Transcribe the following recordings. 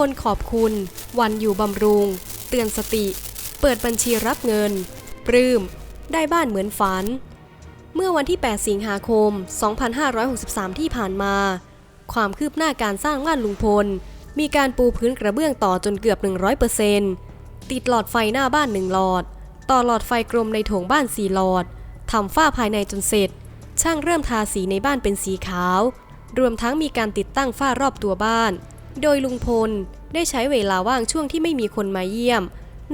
พลขอบคุณ วันอยู่บำรุง เตือนสติ เปิดบัญชีรับเงิน ปลื้ม ได้บ้านเหมือนฝัน เมื่อวันที่ 8 สิงหาคม 2563 ที่ผ่านมา ความคืบหน้าการสร้างบ้านลุงพล มีการปูพื้นกระเบื้องต่อจนเกือบ 100%ติดหลอดไฟหน้าบ้านหนึ่งหลอด ต่อหลอดไฟกลมในโถงบ้านสี่หลอดทำฝ้าภายในจนเสร็จ ช่างเริ่มทาสีในบ้านเป็นสีขาว รวมทั้งมีการติดตั้งฝ้ารอบตัวบ้าน โดยลุงพลได้ใช้เวลาว่างช่วงที่ไม่มีคนมาเยี่ยม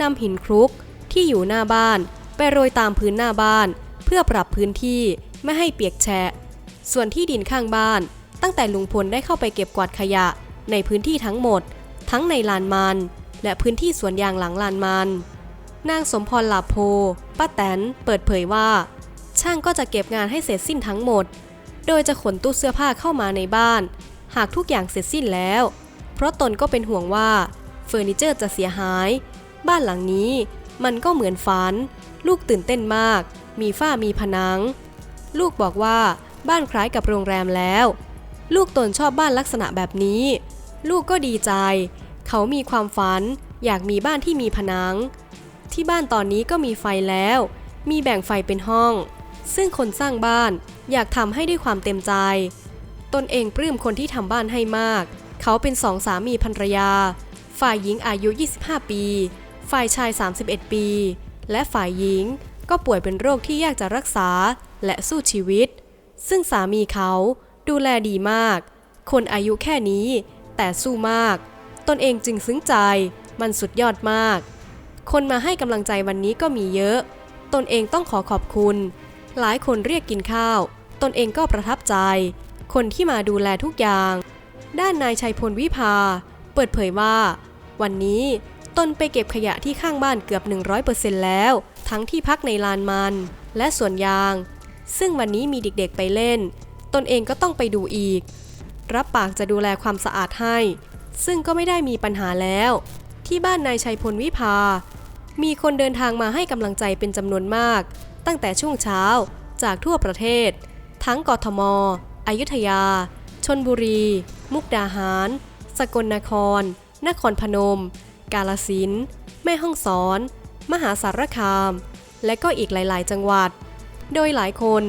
นำหินคลุกที่อยู่หน้าบ้าน ไปโรยตามพื้นหน้าบ้าน เพื่อปรับพื้นที่ไม่ให้เปียกแฉะ ส่วนที่ดินข้างบ้าน ตั้งแต่ลุงพลได้เข้าไปเก็บกวาดขยะในพื้นที่ทั้งหมด ทั้งในลานมัน และพื้นที่สวนยางหลังลานมัน นางสมพรหลาโพป้าแตนเปิดเผยว่า ช่างก็จะเก็บงานให้เสร็จสิ้นทั้งหมด โดยจะขนตู้เสื้อผ้าเข้ามาในบ้าน หากทุกอย่างเสร็จสิ้นแล้ว เพราะตนก็เป็นห่วงว่าเฟอร์นิเจอร์จะเสียหาย บ้านหลังนี้มันก็เหมือนฝัน ลูกตื่นเต้นมาก มีฝ้ามีผนัง ลูกบอกว่าบ้านคล้ายกับโรงแรมแล้ว ลูกตนชอบบ้านลักษณะแบบนี้ ลูกก็ดีใจ เขามีความฝัน อยากมีบ้านที่มีผนัง ที่บ้านตอนนี้ก็มีไฟแล้ว มีแบ่งไฟเป็นห้อง ซึ่งคนสร้างบ้านอยากทำให้ด้วยความเต็มใจ ตนเองปลื้มคนที่ทำบ้านให้มาก เขาเป็นสองสามีภรรยา ฝ่ายหญิงอายุ 25 ปี ฝ่ายชาย 31 ปี และฝ่ายหญิงก็ป่วยเป็นโรคที่ยากจะรักษาและสู้ชีวิต ซึ่งสามีเขาดูแลดีมาก คนอายุแค่นี้แต่สู้มาก ตนเองจึงซึ้งใจ มันสุดยอดมาก คนมาให้กำลังใจวันนี้ก็มีเยอะ ตนเองต้องขอขอบคุณ หลายคนเรียกกินข้าว ตนเองก็ประทับใจ คนที่มาดูแลทุกอย่าง ด้านนายชัยพลวิภา เปิดเผยว่า วันนี้ตนไปเก็บขยะที่ข้างบ้านเกือบ 100%แล้ว ทั้งที่พักในลานมัน และสวนยาง ซึ่งวันนี้มีเด็กๆไปเล่น ตนเองก็ต้องไปดูอีก รับปากจะดูแลความสะอาดให้ ซึ่งก็ไม่ได้มีปัญหาแล้ว ที่บ้านนายชัยพลวิภา มีคนเดินทางมาให้กำลังใจเป็นจำนวนมาก ตั้งแต่ช่วงเช้าจากทั่วประเทศ ทั้งกทม อยุธยา ชนบุรี มุกดาหาร สกลนคร นครพนม กาลสินแม่ฮ่องสอน มหาสารคาม และก็อีกหลาย ๆ จังหวัด โดยหลายคน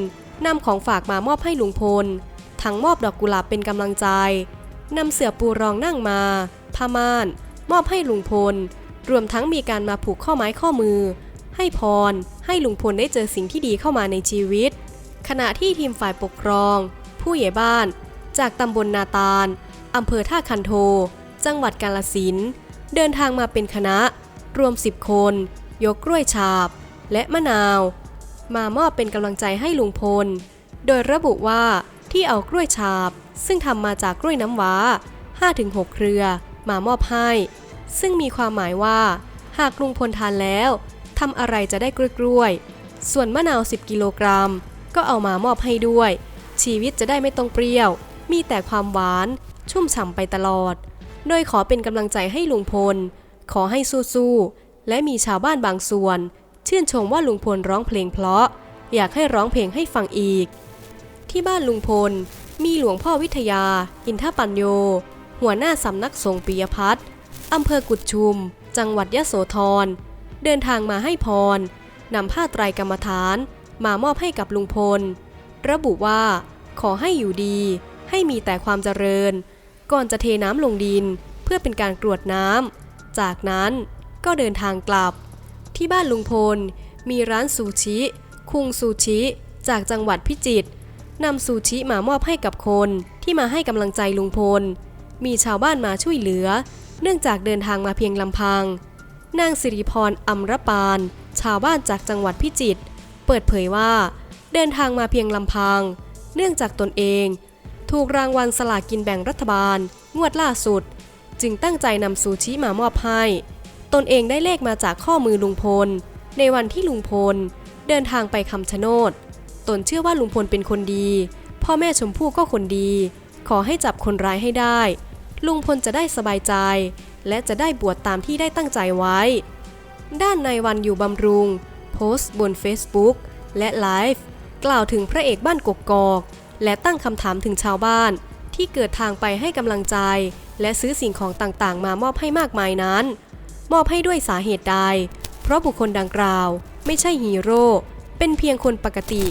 นำของฝากมามอบให้ลุงพล ทั้งมอบดอกกุหลาบเป็นกำลังใจนำเสื่อปูรองนั่งมาผ้าม่าน มอบให้ลุงพล รวมทั้งมีการมาผูกข้อไม้ข้อมือ ให้พร ให้ลุงพลได้เจอสิ่งที่ดีเข้ามาในชีวิต ขณะที่ทีมฝ่ายปกครอง ผู้ใหญ่บ้าน จากตำบลนาตาลอำเภอท่าคันโท จังหวัดกาลสินเดินทางมาเป็นคณะ รวม 10 คน ยกกล้วยฉาบ และมะนาว มามอบเป็นกำลังใจให้ลุงพล โดยระบุว่าที่เอากล้วยฉาบ ซึ่งทำมาจากกล้วยน้ำว้า 5-6 เครือ มามอบให้ ซึ่งมีความหมายว่า หากลุงพลทานแล้วทำอะไรจะได้กล้วยๆส่วนมะนาว 10 กิโลกรัม ก็เอามามอบให้ด้วย ชีวิตจะได้ไม่ต้องเปรี้ยว มีแต่ความหวาน ชุ่มฉ่ำไปตลอด โดยขอเป็นกำลังใจให้ลุงพล ขอให้สู้ๆ และมีชาวบ้านบางส่วน ชื่นชมว่าลุงพลร้องเพลงเพราะ อยากให้ร้องเพลงให้ฟังอีก ที่บ้านลุงพล มีหลวงพ่อวิทยา อินทปัญโย หัวหน้าสำนักสงฆ์ปิยพัฒน์อำเภอกุดชุม จังหวัดยะโสธร เดินทางมาให้พรนำผ้าไตรกรรมฐาน มามอบให้กับลุงพล ระบุว่า ขอให้อยู่ดี ให้มีแต่ความเจริญ ก่อนจะเทน้ำลงดินเพื่อเป็นการกรวดน้ำ จากนั้นก็เดินทางกลับ ที่บ้านลุงพล มีร้านซูชิ คุงซูชิ จากจังหวัดพิจิตรนำซูชิมามอบให้กับคนที่มาให้กำลังใจลุงพล มีชาวบ้านมาช่วยเหลือ เนื่องจากเดินทางมาเพียงลำพัง นางสิริพรอัมรปาน ชาวบ้านจากจังหวัดพิจิตร เปิดเผยว่า เดินทางมาเพียงลำพัง เนื่องจากตนเอง ถูกรางวัลสลากินแบ่งรัฐบาล งวดล่าสุด จึงตั้งใจนำซูชิมามอบให้ ตนเองได้เลขมาจากข้อมือลุงพล ในวันที่ลุงพล เดินทางไปคำชะโนด ตนเชื่อว่าลุงพลเป็นคนดี พ่อแม่ชมพู่ก็คนดี ขอให้จับคนร้ายให้ได้ ลุงพลจะได้สบายใจ และจะได้บวชตามที่ได้ตั้งใจไว้ ด้านในายวันอยู่บำรุง โพสต์บน Facebook และไลฟ์กล่าวถึงพระเอกบ้านกกอก และตั้งคำถามถึงชาวบ้าน ที่เกิดทางไปให้กำลังใจ และซื้อสิ่งของต่างๆ มามอบให้มากมายนั้น มอบให้ด้วยสาเหตุใด เพราะบุคคลดังกล่าว ไม่ใช่ฮีโร่ เป็นเพียงคนปกติ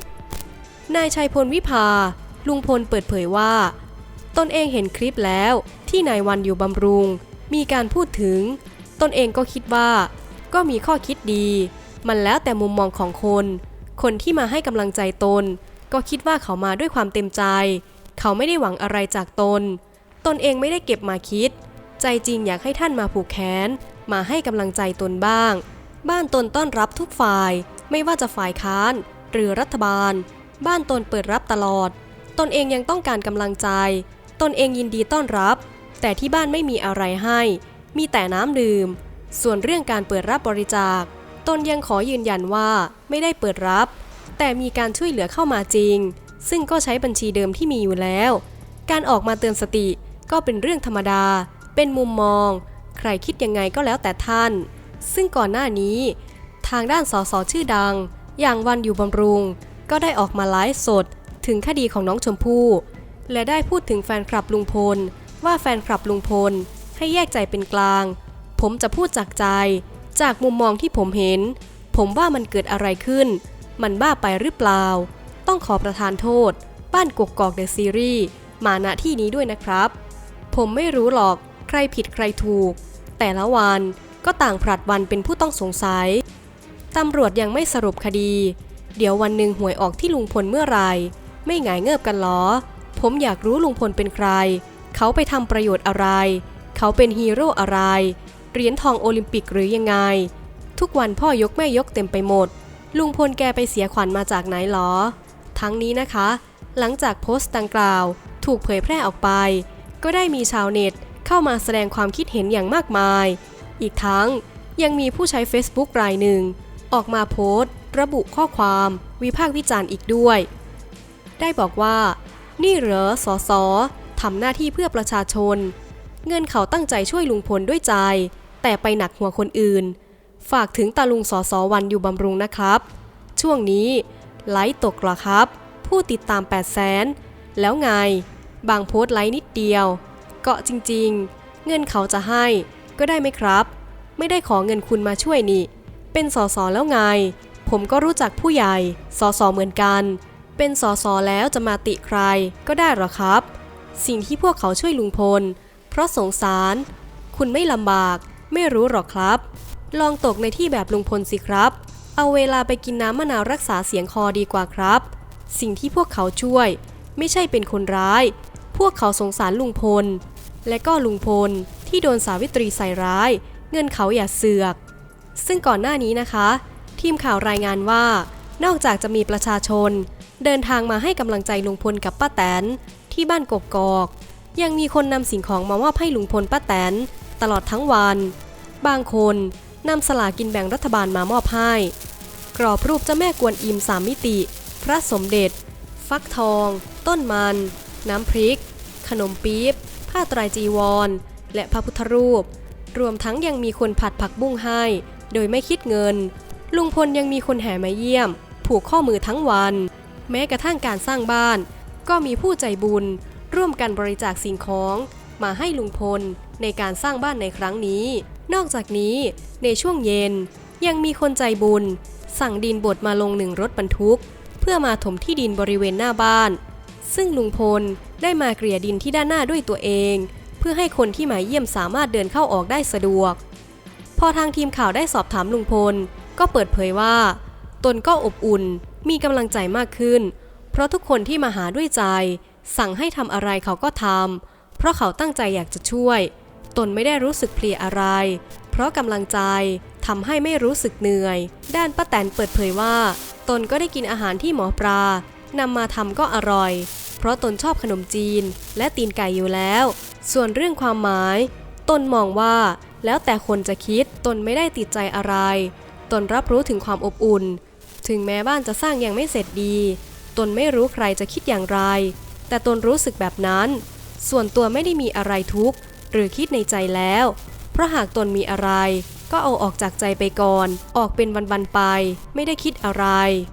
นายชัยพลวิภา ลุงพลเปิดเผยว่า ตนเองเห็นคลิปแล้วที่นายวันอยู่บำรุง มีการพูดถึง ตนเองก็คิดว่า ก็มีข้อคิดดี มันแล้วแต่มุมมองของคน คนที่มาให้กำลังใจตน ก็คิดว่าเขามาด้วยความเต็มใจ เขาไม่ได้หวังอะไรจากตน ตนเองไม่ได้เก็บมาคิด ใจจริงอยากให้ท่านมาผูกแขน มาให้กำลังใจตนบ้าง บ้านตนต้อนรับทุกฝ่าย ไม่ว่าจะฝ่ายค้าน หรือรัฐบาล บ้านตนเปิดรับตลอด ตนเองยังต้องการกำลังใจ ตนเองยินดีต้อนรับ แต่ที่บ้านไม่มีอะไรให้ มีแต่น้ำดื่ม ส่วนเรื่องการเปิดรับบริจาค ตนยังขอยืนยันว่าไม่ได้เปิดรับ แต่มีการช่วยเหลือเข้ามาจริง ซึ่งก็ใช้บัญชีเดิมที่มีอยู่แล้ว การออกมาเตือนสติก็เป็นเรื่องธรรมดา เป็นมุมมอง ใครคิดยังไงก็แล้วแต่ท่าน ซึ่งก่อนหน้านี้ ทางด้านสสชื่อดัง อย่างวันอยู่บำรุง ก็ได้ออกมาไลฟ์สด ถึงคดีของน้องชมพู่ และได้พูดถึงแฟนคลับลุงพล ว่าแฟนคลับลุงพลให้แยกใจเป็นกลาง ผมจะพูดจากใจ จากมุมมองที่ผมเห็น ผมว่ามันเกิดอะไรขึ้น มันบ้าไปหรือเปล่า ต้องขอประทานโทษ บ้านกกกอกเดอะซีรีส์มาณที่นี้ด้วยนะครับ ผมไม่รู้หรอกใครผิดใครถูก แต่ละวันก็ต่างผลัดวันเป็นผู้ต้องสงสัย ตำรวจยังไม่สรุปคดี เดี๋ยววันหนึ่งหวยออกที่ลุงพลเมื่อไร ไม่หงายเงิบกันหรอ ผมอยากรู้ลุงพลเป็นใคร เขาไปทำประโยชน์อะไร เขาเป็นฮีโร่อะไร เหรียญทองโอลิมปิกหรือยังไง ทุกวันพ่อยกแม่ยกเต็มไปหมด ลุงพลแกไปเสียขวัญมาจากไหนหรอ ทั้งนี้นะคะ หลังจากโพสต์ดังกล่าว ถูกเผยแพร่ออกไป ก็ได้มีชาวเน็ตเข้ามาแสดงความคิดเห็นอย่างมากมาย อีกทั้งยังมีผู้ใช้ Facebook รายหนึ่ง ออกมาโพสต์ ระบุข้อความ วิพากษ์วิจารณ์อีกด้วย ได้บอกว่า นี่เหรอสอสอทำหน้าที่เพื่อประชาชน เงินเขาตั้งใจช่วยลุงพลด้วยใจ แต่ไปหนักหัวคนอื่น ฝากถึงตาลุงสอสอวันอยู่บำรุงนะครับ ช่วงนี้ไลค์ตกหรอครับ ผู้ติดตาม 8 0 0แสนแล้วไง บางโพสต์ไลค์นิดเดียว เกาะจริงๆ เงินเขาจะให้ก็ได้ไหมครับ ไม่ได้ขอเงินคุณมาช่วยนี่ เป็นสอสอแล้วไง ผมก็รู้จักผู้ใหญ่สอสอเหมือนกัน เป็นสอสอแล้วจะมาติใครก็ได้หรอครับ สิ่งที่พวกเขาช่วยลุงพล เพราะสงสาร คุณไม่ลำบากไม่รู้หรอกครับ ลองตกในที่แบบลุงพลสิครับ เอาเวลาไปกินน้ำมะนาวรักษาเสียงคอดีกว่าครับ สิ่งที่พวกเขาช่วย ไม่ใช่เป็นคนร้าย พวกเขาสงสารลุงพล และก็ลุงพลที่โดนสาวิตรีใส่ร้าย เงินเขาอย่าเสือก ซึ่งก่อนหน้านี้นะคะ ทีมข่าวรายงานว่า นอกจากจะมีประชาชน เดินทางมาให้กำลังใจลุงพลกับป้าแตนที่บ้านกกอกยังมีคนนำสิ่งของมามอบให้ลุงพลป้าแตนตลอดทั้งวัน บางคน นำสลากินแบ่งรัฐบาลมามอบให้ กรอบรูปเจ้าแม่กวนอิมสามมิติ พระสมเด็จ ฟักทอง ต้นมัน น้ำพริก ขนมปี๊บ ผ้าตรายจีวร และพระพุทธรูป รวมทั้งยังมีคนผัดผักบุ้งให้ โดยไม่คิดเงิน ลุงพลยังมีคนแห่มาเยี่ยม ผูกข้อมือทั้งวัน แม้กระทั่งการสร้างบ้าน ก็มีผู้ใจบุญ ร่วมกันบริจาคสิ่งของ มาให้ลุงพลในการสร้างบ้านในครั้งนี้ นอกจากนี้ ในช่วงเย็นยังมีคนใจบุญ สั่งดินบดมาลงหนึ่งรถบรรทุก เพื่อมาถมที่ดินบริเวณหน้าบ้าน ซึ่งลุงพลได้มาเกลี่ยดินที่ด้านหน้าด้วยตัวเอง เพื่อให้คนที่มาเยี่ยมสามารถเดินเข้าออกได้สะดวก พอทางทีมข่าวได้สอบถามลุงพล ก็เปิดเผยว่า ตนก็อบอุ่นมีกำลังใจมากขึ้น เพราะทุกคนที่มาหาด้วยใจ สั่งให้ทำอะไรเขาก็ทำเพราะเขาตั้งใจอยากจะช่วย ตนไม่ได้รู้สึกเพลียอะไร เพราะกำลังใจทำให้ไม่รู้สึกเหนื่อย ด้านป้าแตนเปิดเผยว่า ตนก็ได้กินอาหารที่หมอปลานำมาทำก็อร่อย เพราะตนชอบขนมจีน และตีนไก่อยู่แล้ว ส่วนเรื่องความหมาย ตนมองว่า แล้วแต่คนจะคิดตนไม่ได้ติดใจอะไร ตนรับรู้ถึงความอบอุ่น ถึงแม้บ้านจะสร้างยังไม่เสร็จดี ตนไม่รู้ใครจะคิดอย่างไร แต่ตนรู้สึกแบบนั้น ส่วนตัวไม่ได้มีอะไรทุกข์ หรือคิดในใจแล้ว เพราะหากตนมีอะไร ก็เอาออกจากใจไปก่อน ออกเป็นวันๆไป ไม่ได้คิดอะไร